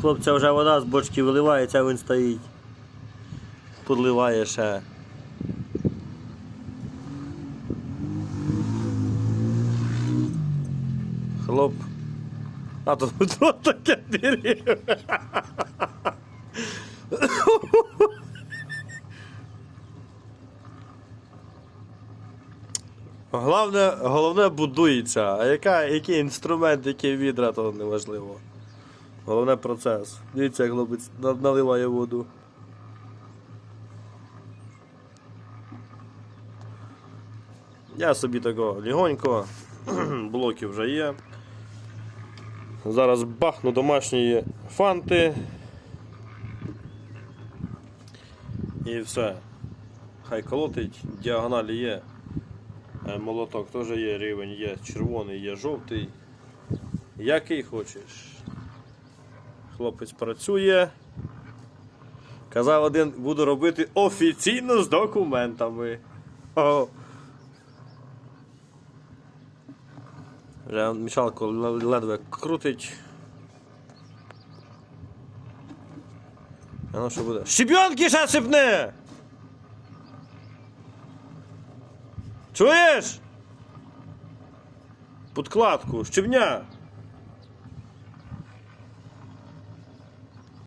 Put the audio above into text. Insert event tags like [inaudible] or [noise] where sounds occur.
хлопця вже вода з бочки виливається, а він стоїть. Подливає ще. Хлоп. А то [laughs] що таке дерево? Головне, головне будується, а яка, який інструмент, який відра, то неважливо. Головне процес. Дивіться, як хлопець наливає воду. Я собі такого легонько, [clears throat] блоки вже є. Зараз бахну домашні фанти. І все. Хай колотить, діагоналі є. Е, Молоток теж є, рівень є, червоний є, жовтий. Який хочеш. Хлопець працює. Казав один, буду робити офіційно з документами. О. Вже мішалку ледве крутить. А ну що буде? Щебенки ще сипне! Чуєш? Подкладку, щебня!